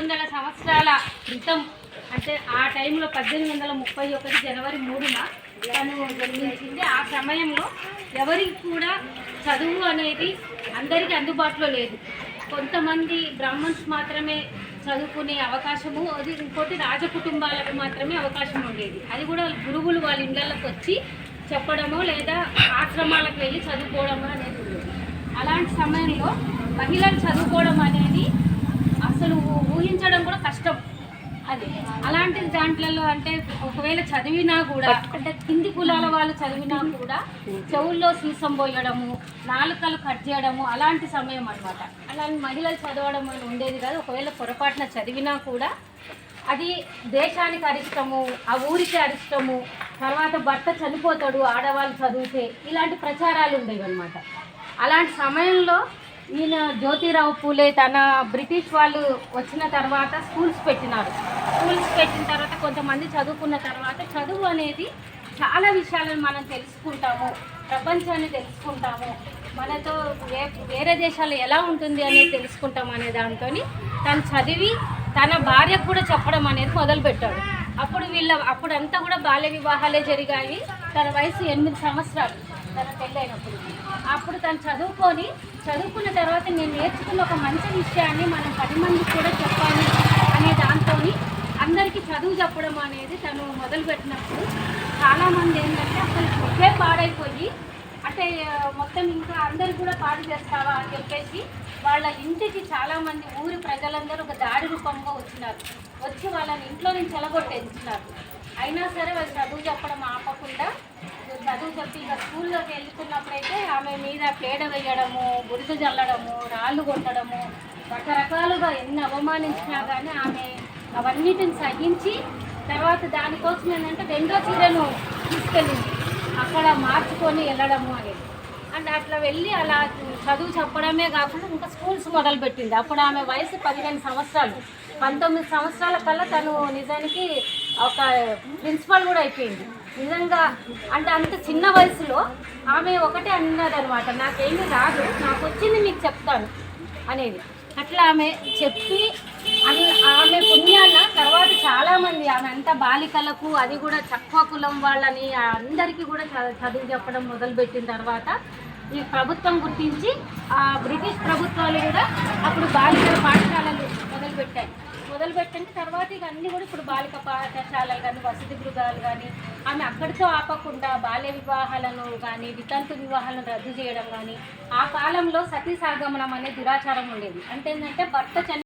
వందల సంవత్సరాల క్రితం అంటే ఆ టైంలో పద్దెనిమిది వందల ముప్పై ఒకటి జనవరి మూడున తను జన్మించింది. ఆ సమయంలో ఎవరికి కూడా చదువు అనేది అందరికీ అందుబాటులో లేదు. కొంతమంది బ్రాహ్మణ్స్ మాత్రమే చదువుకునే అవకాశము అది ఇంకోటి రాజ కుటుంబాలకు మాత్రమే అవకాశం ఉండేది. అది కూడా గురువులు వాళ్ళ ఇళ్ళకి వచ్చి చెప్పడమో లేదా ఆశ్రమాలకు వెళ్ళి చదువుకోవడమో అనేది ఉండేది. అలాంటి సమయంలో మహిళలు చదువుకోవడం అనేది అసలు ఊహించడం కూడా కష్టం. అది అలాంటి దాంట్లలో అంటే ఒకవేళ చదివినా కూడా అంటే కింది కులాల వాళ్ళు చదివినా కూడా చెవుల్లో సీసం పోయడము నాలుకలు కట్ చేయడము అలాంటి సమయం అన్నమాట. అలాంటి మహిళలు చదవడం అని ఉండేది కాదు. ఒకవేళ పొరపాటున చదివినా కూడా అది దేశానికి అరిష్టము ఆ ఊరికి అరిష్టము తర్వాత భర్త చనిపోతాడు ఆడవాళ్ళు చదివితే ఇలాంటి ప్రచారాలు ఉండేవి అనమాట అలాంటి సమయంలో ఈయన జ్యోతిరావు పూలే తన బ్రిటిష్ వాళ్ళు వచ్చిన తర్వాత స్కూల్స్ పెట్టినారు. స్కూల్స్ పెట్టిన తర్వాత కొంతమంది చదువుకున్న తర్వాత చదువు అనేది చాలా విషయాలను మనం తెలుసుకుంటాము ప్రపంచాన్ని తెలుసుకుంటాము మనతో వే వేరే దేశాల్లో ఎలా ఉంటుంది అనేది తెలుసుకుంటాం అనే దాంతో తను చదివి తన భార్యకు కూడా చెప్పడం అనేది మొదలుపెట్టాడు. అప్పుడు వీళ్ళ అప్పుడంతా కూడా బాల్య వివాహాలే జరిగాయి. తన వయసు ఎనిమిది సంవత్సరాలు. తన పెళ్ళైనప్పుడు. అప్పుడు తను చదువుకొని చదువుకున్న తర్వాత నేను నేర్చుకున్న ఒక మంచి విషయాన్ని మనం పది మందికి కూడా చెప్పాలి అనే దాంతో అందరికీ చదువు చెప్పడం అనేది తను మొదలుపెట్టినప్పుడు చాలామంది ఏంటంటే అసలు ఒకే పాడైపోయి అంటే మొత్తం ఇంకా అందరు కూడా పాడు చేస్తావా అని చెప్పేసి వాళ్ళ ఇంటికి చాలామంది ఊరి ప్రజలందరూ ఒక దాడి రూపంగా వచ్చినారు. వచ్చి వాళ్ళని ఇంట్లో నుంచి ఎలగొట్టేస్తున్నారు. అయినా సరే వాళ్ళు చదువు చెప్పడం ఆపకుండా అని చెప్పి ఇంకా స్కూల్లోకి వెళ్తున్నప్పుడైతే ఆమె మీద పేడ వేయడము బురద జల్లడము రాళ్ళు కొట్టడము రకరకాలుగా ఎన్ని అవమానించినా కానీ ఆమె అవన్నిటిని సహించి తర్వాత దానికోసం ఏంటంటే రెండో చీరను తీసుకెళ్ళింది. అక్కడ మార్చుకొని వెళ్ళడము అనేది. అండ్ అట్లా వెళ్ళి అలా చదువు చెప్పడమే కాకుండా ఇంకా స్కూల్స్ మొదలుపెట్టింది. అప్పుడు ఆమె వయసు పదిహేను సంవత్సరాలు. పంతొమ్మిది సంవత్సరాల కల్లా తను నిజానికి ఒక ప్రిన్సిపల్ కూడా అయిపోయింది. నిజంగా అంటే అంత చిన్న వయసులో ఆమె ఒకటే అన్నదనమాట. నాకేమీ రాదు. నాకు వచ్చింది మీకు చెప్తాను అనేది. అట్లా ఆమె చెప్పి అని ఆమె పుణ్య తర్వాత చాలామంది ఆమె అంతా బాలికలకు అది కూడా తక్కువ కులం వాళ్ళని అందరికీ కూడా చ- చదువు చెప్పడం మొదలుపెట్టిన తర్వాత ఈ ప్రభుత్వం గుర్తించి ఆ బ్రిటిష్ ప్రభుత్వాలు కూడా అప్పుడు బాలికల పాఠశాలలు మొదలుపెట్టాయి. మొదలుపెట్టిన తర్వాత ఇక అన్నీ కూడా ఇప్పుడు బాలిక పాఠశాలలు కానీ వసతి గృహాలు కానీ ఆమె అక్కడితో ఆపకుండా బాల్య వివాహాలను కానీ వితంతు వివాహాలను రద్దు చేయడం కానీ ఆ కాలంలో సతీ సాగమనం అనే దురాచారం ఉండేది. అంటే ఏంటంటే భర్త చని